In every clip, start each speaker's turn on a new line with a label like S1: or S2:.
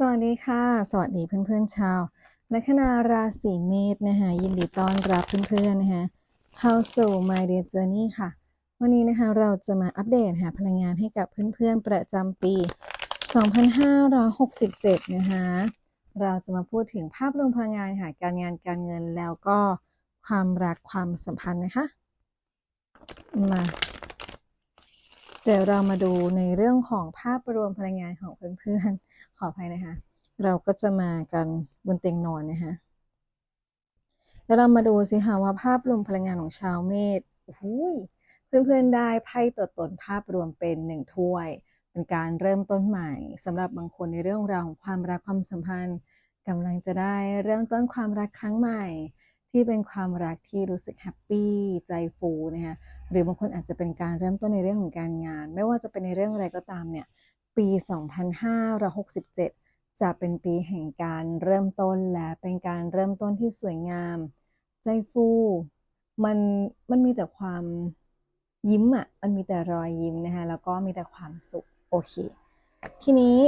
S1: สวัสดีค่ะ สวัสดีเพื่อนๆชาวลัคนาราศีเมษนะคะยินดีต้อนรับเพื่อนๆนะคะเข้าสู่ My Dear Journey ค่ะ วันนี้นะคะเราจะมาอัปเดตหาพลังงานให้กับเพื่อนๆประจำปี 2567 นะคะเราจะมาพูดถึงภาพรวมพลังงานค่ะการงานการเงินแล้วก็ความรักความสัมพันธ์นะคะ มา เดี๋ยวเรามาดูในเรื่องของภาพรวมพลังงานของเพื่อนๆ ขออภัยนะคะ เราก็จะมากันบนเตียงนอนนะคะแล้วเรามาดูสิคะว่าภาพรวมพลังงานของชาวเมษโอ้ยเพื่อนๆได้ไพ่ตัวตนภาพรวมเป็นหนึ่งถ้วย เป็นการเริ่มต้นใหม่สำหรับบางคนในเรื่องราวของความรักความสัมพันธ์กำลังจะได้เริ่มต้นความรักครั้งใหม่ ที่เป็นความรักที่รู้สึกแฮปปี้ใจฟูนะคะหรือบางคนอาจจะเป็นการเริ่มต้นในเรื่องของการงาน ไม่ว่าจะเป็นในเรื่องอะไรก็ตามเนี่ยปี 2567 จะเป็นปีแห่งการเริ่มต้นและเป็นการเริ่มต้นที่สวยงาม ใจฟูมันมันมีแต่ความยิ้มอะมันมีแต่รอยยิ้มนะคะแล้วก็มีแต่ความสุขโอเค ทีนี้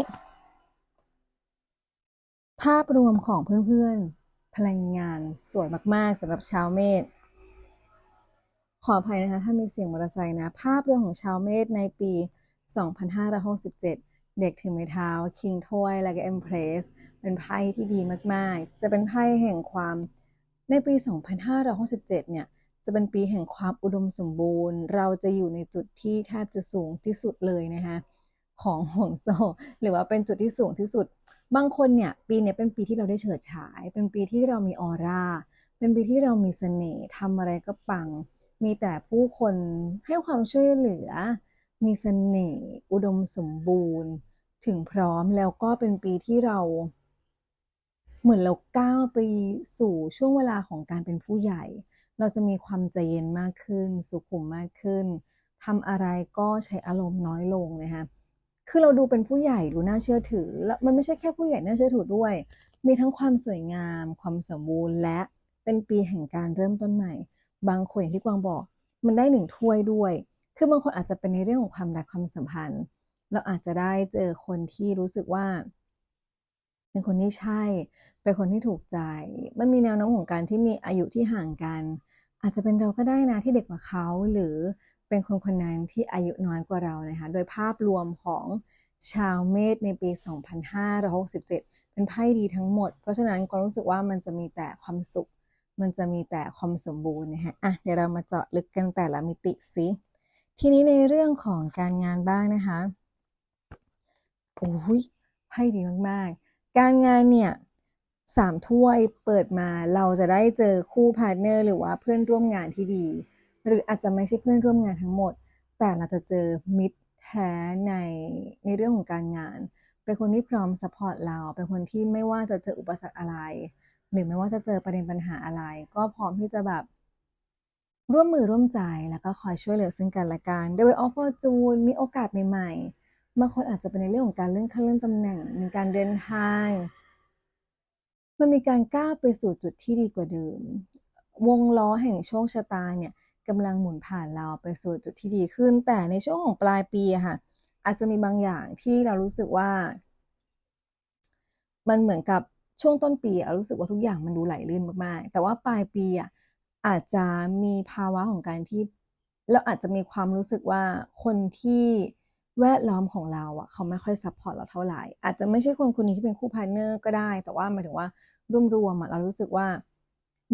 S1: ภาพรวมของเพื่อนๆ พลังงานสวยมากๆสำหรับชาวเมษขออภัยนะคะ ถ้ามีเสียงมอเตอร์ไซค์นะ ภาพรวมของชาวเมษในปี 2567 เด็กถือไม้เท้า คิงถ้วยและก็เอ็มเพรสเป็นไพ่ที่ดีมากๆ จะเป็นไพ่แห่งความในปี 2567 เนี่ย จะเป็นปีแห่งความอุดมสมบูรณ์ เราจะอยู่ในจุดที่แทบจะสูงที่สุดเลยนะคะ ของห่วงโซ่ หรือว่าเป็นจุดที่สูงที่สุด บางคนเนี่ยปีเนี้ยเป็นปีที่เราได้เฉิดฉาย เป็นปีที่เรามีออร่า เป็นปีที่เรามีเสน่ห์ทำอะไรก็ปัง มีแต่ผู้คนให้ความช่วยเหลือ มีเสน่ห์อุดมสมบูรณ์ ถึงพร้อมแล้วก็เป็นปีที่เราเหมือนเราก้าวไปสู่ช่วงเวลาของการเป็นผู้ใหญ่ เราจะมีความใจเย็นมากขึ้น สุขุมมากขึ้นทำอะไรก็ใช้อารมณ์น้อยลงนะคะ คือเราดูเป็นผู้ใหญ่ดูน่าเชื่อถือ แล้วมันไม่ใช่แค่ผู้ใหญ่น่าเชื่อถือด้วย มีทั้งความสวยงาม ความสมบูรณ์ และเป็นปีแห่งการเริ่มต้นใหม่ บางคนอย่างที่กวางบอก มันได้หนึ่งถ้วยด้วย คือบางคนอาจจะเป็นในเรื่องของความรักความสัมพันธ์ เราอาจจะได้เจอคนที่รู้สึกว่า เป็นคนที่ใช่ เป็นคนที่ถูกใจ มันมีแนวโน้มของการที่มีอายุที่ห่างกัน อาจจะเป็นเราก็ได้นะที่เด็กกว่าเขาหรือ เป็นคนคนนั้นที่อายุน้อยกว่าเรานะคะ โดยภาพรวมของชาวเมษในปี 2567 เป็นไพ่ดีทั้งหมด เพราะฉะนั้นก็รู้สึกว่ามันจะมีแต่ความสุข มันจะมีแต่ความสมบูรณ์นะฮะอะเดี๋ยวเรามาเจาะลึกกันแต่ละมิติสิทีนี้ในเรื่องของการงานบ้างนะคะโอ้ยไพ่ดีมากๆ การงานเนี่ยสามถ้วยเปิดมาเราจะได้เจอคู่พาร์ทเนอร์หรือว่าเพื่อนร่วมงานที่ดี หรืออาจจะไม่ใช่เพื่อนร่วมงานทั้งหมด แต่เราจะเจอมิตรแท้ในในเรื่องของการงาน เป็นคนที่พร้อมสปอร์ตเรา เป็นคนที่ไม่ว่าจะเจออุปสรรคอะไร หรือไม่ว่าจะเจอประเด็นปัญหาอะไร ก็พร้อมที่จะแบบร่วมมือร่วมใจแล้วก็คอยช่วยเหลือซึ่งกันและกัน The Way of Fortune มีโอกาสใหม่ๆบางคนอาจจะเป็นในเรื่องของการเลื่อนขั้นเลื่อนตำแหน่งมีการเดินทาง มันมีการก้าวไปสู่จุดที่ดีกว่าเดิม วงล้อแห่งโชคชะตาเนี่ย กำลังหมุนผ่านเราไปสู่จุดที่ดีขึ้น แต่ในช่วงของปลายปีค่ะ อาจจะมีบางอย่างที่เรารู้สึกว่า มันเหมือนกับช่วงต้นปีอะรู้สึกว่าทุกอย่างมันดูไหลลื่นมากๆ แต่ว่าปลายปีอะอาจจะมีภาวะของการที่เราอาจจะมีความรู้สึกว่าคนที่แวดล้อมของเราอะเขาไม่ค่อยซัพพอร์ตเราเท่าไหร่ อาจจะไม่ใช่คนคนนี้ที่เป็นคู่พาร์เนอร์ก็ได้ แต่ว่าหมายถึงว่ารวมๆอะเรารู้สึกว่า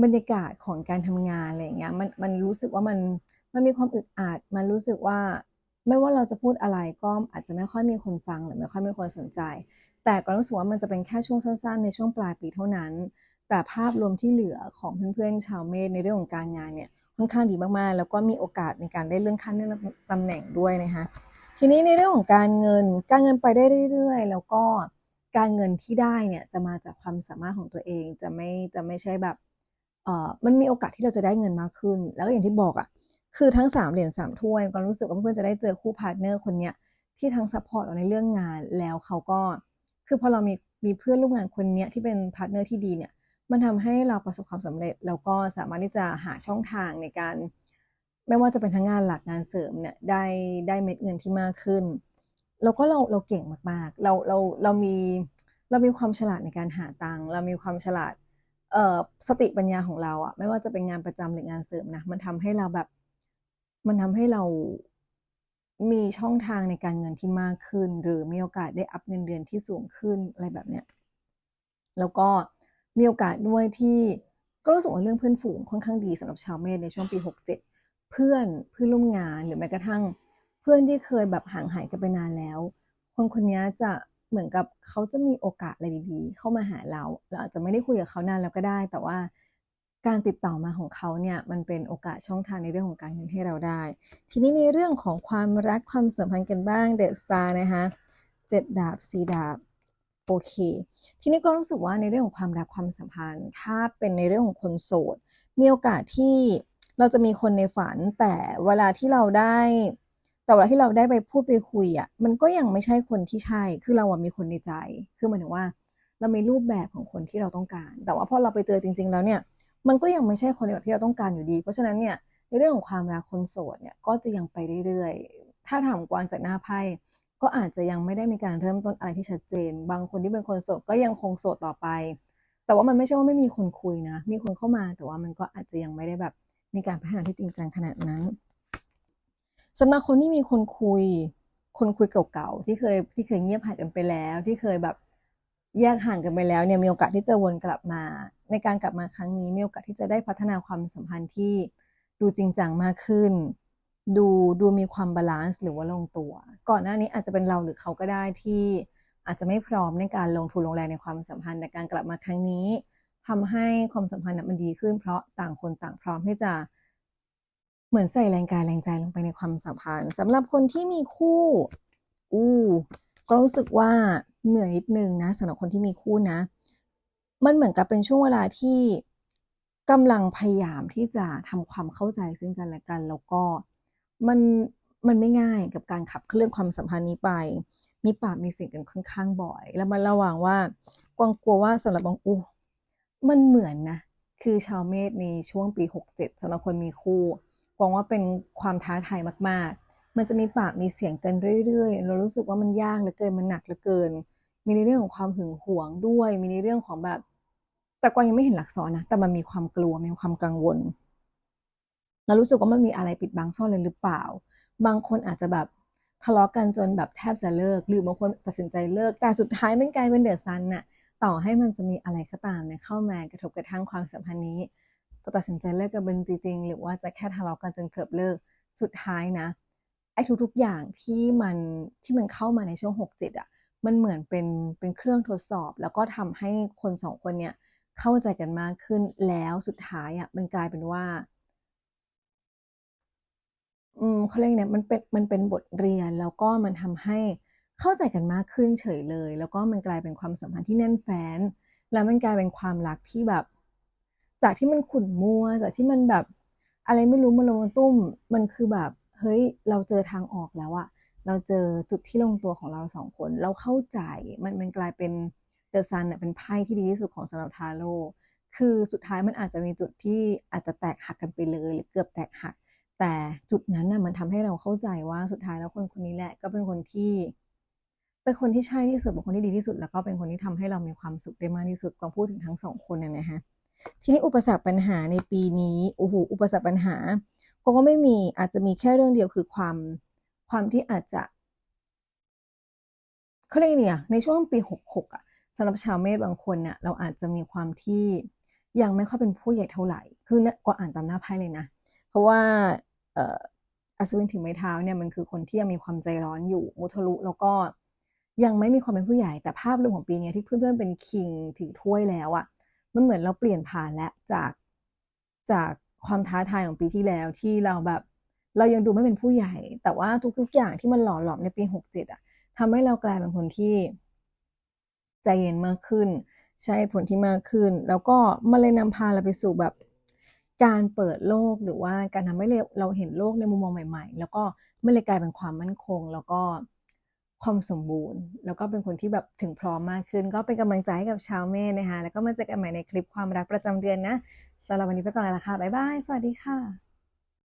S1: บรรยากาศของการทำงานอะไรอย่างเงี้ยมันมันรู้สึกว่ามันมันมีความอึดอัดมันรู้สึกว่า ไม่ว่าเราจะพูดอะไรก็อาจจะไม่ค่อยมีคนฟังหรือไม่ค่อยมีคนสนใจ แต่ก็รู้สึกว่ามันจะเป็นแค่ช่วงสั้นๆ ในช่วงปลายปีเท่านั้น แต่ภาพรวมที่เหลือของเพื่อนๆชาวเมษในเรื่องของการงานเนี่ยค่อนข้างดีมากๆ แล้วก็มีโอกาสในการได้เลื่อนขั้นเลื่อนตำแหน่งด้วยนะคะทีนี้ในเรื่องของการเงิน การเงินไปได้เรื่อยๆ แล้วก็การเงินที่ได้เนี่ยจะมาจากความสามารถของตัวเองจะไม่จะไม่ใช่แบบ มันมีโอกาสที่เราจะได้เงินมากขึ้น แล้วก็อย่างที่บอกอะ่ะคือทั้งสามเหรียญสามถ้วยก็รู้สึกว่าเพื่อนๆจะได้เจอคู่พาร์ทเนอร์คนเนี้ยที่ทั้งซัพพอร์ตเราในเรื่องงานแล้วเขาก็คือพอเรามีมีเพื่อนร่วมงานคนเนี้ยที่เป็นพาร์ทเนอร์ที่ดีเนี่ยมันทำให้เราประสบความสำเร็จ แล้วก็สามารถที่จะหาช่องทางในการ ไม่ว่าจะเป็นทั้งงานหลักงานเสริมเนี่ยได้ได้เม็ดเงินที่มากขึ้น แล้วก็เราเราเก่งมากๆ เราเราเรามีเรามีความฉลาดในการหาตังค์เรามีความฉลาด สติปัญญาของเราอะไม่ว่าจะเป็นงานประจำหรืองานเสริมนะมันทำให้เราแบบ มันทำให้เรามีช่องทางในการเงินที่มากขึ้น หรือมีโอกาสได้อัพเงินเดือนที่สูงขึ้นอะไรแบบเนี้ยแล้วก็มีโอกาสด้วยที่ก็รู้สึกว่าเรื่องเพื่อนฝูงค่อนข้างดีสำหรับชาวเมษในช่วงปี 67 เพื่อนเพื่อนร่วมงานหรือแม้กระทั่ง เพื่อนที่เคยแบบห่างหายกันไปนานแล้ว คนคนนี้จะ เหมือนกับเขาจะมีโอกาสอะไรดีๆ เข้ามาหาเรา เราอาจจะไม่ได้คุยกับเขานานแล้วก็ได้ แต่ว่าการติดต่อมาของเขาเนี่ยมันเป็นโอกาสช่องทางในเรื่องของการเงินให้เราได้ ทีนี้ในเรื่องของความรักความสัมพันธ์กันบ้างเดอะสตาร์นะคะเจ็ดดาบสี่ดาบโอเค ทีนี้ก็รู้สึกว่าในเรื่องของความรักความสัมพันธ์ ถ้าเป็นในเรื่องของคนโสด มีโอกาสที่เราจะมีคนในฝัน แต่เวลาที่เราได้ แต่เวลาที่เราได้ไปพูดไปคุยอะมันก็ยังไม่ใช่คนที่ใช่ คือเราอะมีคนในใจ คือหมายถึงว่า เรามีรูปแบบของคนที่เราต้องการ แต่ว่าพอเราไปเจอจริง ๆ แล้วเนี่ย มันก็ยังไม่ใช่คนแบบที่เราต้องการอยู่ดี เพราะฉะนั้นเนี่ยในเรื่องของความรักคนโสดเนี่ยก็จะยังไปเรื่อยๆ ถ้าถามกวางจากหน้าไพ่ก็อาจจะยังไม่ได้มีการเริ่มต้นอะไรที่ชัดเจน บางคนที่เป็นคนโสดก็ยังคงโสดต่อไป แต่ว่ามันไม่ใช่ว่าไม่มีคนคุยนะ มีคนเข้ามาแต่ว่ามันก็อาจจะยังไม่ได้แบบมีการพัฒนาที่จริงจังขนาดนั้น สำหรับคนที่มีคนคุย คนคุยเก่าๆที่เคยที่เคยเงียบหายกันไปแล้ว ที่เคยแบบแยกห่างกันไปแล้วเนี่ยมีโอกาสที่จะวนกลับมา ในการกลับมาครั้งนี้มีโอกาสที่จะได้พัฒนาความสัมพันธ์ที่ดูจริงจังมากขึ้น ดูดูมีความบาลานซ์หรือว่าลงตัว ก่อนหน้านี้อาจจะเป็นเราหรือเขาก็ได้ที่อาจจะไม่พร้อมในการลงทุนลงแรงในความสัมพันธ์แต่การกลับมาครั้งนี้ทำให้ความสัมพันธ์มันดีขึ้น เพราะต่างคนต่างพร้อมที่จะ เหมือนใส่แรงกายแรงใจลงไปในความสัมพันธ์สำหรับคนที่มีคู่ อู้ก็รู้สึกว่าเหนื่อยนิดนึงนะสำหรับคนที่มีคู่นะ มันเหมือนกับเป็นช่วงเวลาที่กำลังพยายามที่จะทำความเข้าใจซึ่งกันและกัน แล้วก็มันมันไม่ง่ายกับการขับเคลื่อนความสัมพันธ์นี้ไป มีปากมีเสียงกันค่อนข้างบ่อย แล้วมันระว่างว่ากวางกลัวว่าสำหรับบางอู้มันเหมือนนะ คือชาวเมษในช่วงปี 67สำหรับคนมีคู่ กวางว่าเป็นความท้าทายมาก ๆ มันจะมีปากมีเสียงกันเรื่อย ๆ เรารู้สึกว่ามันยากเหลือเกินมันหนักเหลือเกิน มีในเรื่องของความหึงหวงด้วย มีในเรื่องของแบบ แต่กวางยังไม่เห็นหลักษรนะ แต่มันมีความกลัว มีความกังวล เรารู้สึกว่ามันมีอะไรปิดบังซ่อนเลยหรือเปล่า บางคนอาจจะแบบทะเลาะกันจนแบบแทบจะเลิก หรือบางคนตัดสินใจเลิก แต่สุดท้ายมันกลายเป็นเดือดซันน่ะ ต่อให้มันจะมีอะไรก็ตามเนี่ยเข้ามากระทบกระทั่งความสัมพันธ์นี้ จะตัดสินใจเลิกกันเป็นจริงๆหรือว่าจะแค่ทะเลาะกันจนเกือบเลิกสุดท้ายนะไอ้ทุกๆอย่างที่มันที่มันเข้ามาในช่วงหกจิตอะมันเหมือนเป็นเป็นเครื่องทดสอบ แล้วก็ทำให้คนสองคนเนี่ยเข้าใจกันมากขึ้นแล้วสุดท้ายอะมันกลายเป็นว่า อืมเขาเรียกเนี่ยมันเป็นมันเป็นบทเรียนแล้วก็มันทำให้เข้าใจกันมากขึ้นเฉยเลย แล้วก็มันกลายเป็นความสัมพันธ์ที่แน่นแฟ้นแล้วมันกลายเป็นความรักที่แบบ จากที่มันขุ่นมัว จากที่มันแบบอะไรไม่รู้มันลงตุ้ม มันคือแบบเฮ้ยเราเจอทางออกแล้วอะเราเจอจุดที่ลงตัวของเราสองคน เราเข้าใจมันมันกลายเป็นเดอะซันเป็นไพ่ที่ดีที่สุดของสำหรับทาโร่คือสุดท้ายมันอาจจะมีจุดที่อาจจะแตกหักกันไปเลยหรือเกือบแตกหัก แต่จุดนั้นน่ะมันทำให้เราเข้าใจว่าสุดท้ายแล้วคนคนนี้แหละ ก็เป็นคนที่ เป็นคนที่ใช่ที่สุดเป็นคนที่ดีที่สุด แล้วก็เป็นคนที่ทำให้เรามีความสุขได้มากที่สุดก็พูดถึงทั้งสองคนนะฮะ ทีนี้อุปสรรคปัญหาในปีนี้โอ้โหอุปสรรคปัญหาก็ไม่มีอาจจะมีแค่เรื่องเดียวคือความความที่อาจจะเขาเรียกเนี่ยในช่วงปีหกหกอะสำหรับชาวเมษบางคนเนี่ยเราอาจจะมีความที่ยังไม่ค่อยเป็นผู้ใหญ่เท่าไหร่ คือเนี่ยก็อ่านตามหน้าไพ่เลยนะ เพราะว่าอัศวินถือไม้เท้าเนี่ยมันคือคนที่ยังมีความใจร้อนอยู่มุทะลุแล้วก็ยังไม่มีความเป็นผู้ใหญ่แต่ภาพรวมของปีนี้ที่เพื่อนๆเป็นคิงถือถ้วยแล้วอะ มันเหมือนเราเปลี่ยนผ่านแล้วจากจากความท้าทายของปีที่แล้วที่เราแบบ เรายังดูไม่เป็นผู้ใหญ่ แต่ว่าทุกๆอย่างที่มันหล่อหลอมในปีหกเจ็ดอะทำให้เรากลายเป็นคนที่ใจเย็นมากขึ้น ใช้ผลที่มากขึ้น แล้วก็มันเลยนำพาเราไปสู่แบบการเปิดโลกหรือว่าการทำให้เราเห็นโลกในมุมมองใหม่ ๆ แล้วก็ไม่เลยกลายเป็นความมั่นคง แล้วก็ ความสมบูรณ์ แล้วก็เป็นคนที่แบบถึงพร้อมมากขึ้น ก็เป็นกำลังใจให้กับชาวเมษนะคะ แล้วก็มาเจอกันใหม่ในคลิปความรักประจำเดือนนะสำหรับวันนี้ไปก่อนแล้วค่ะบ๊ายบาย สวัสดีค่ะ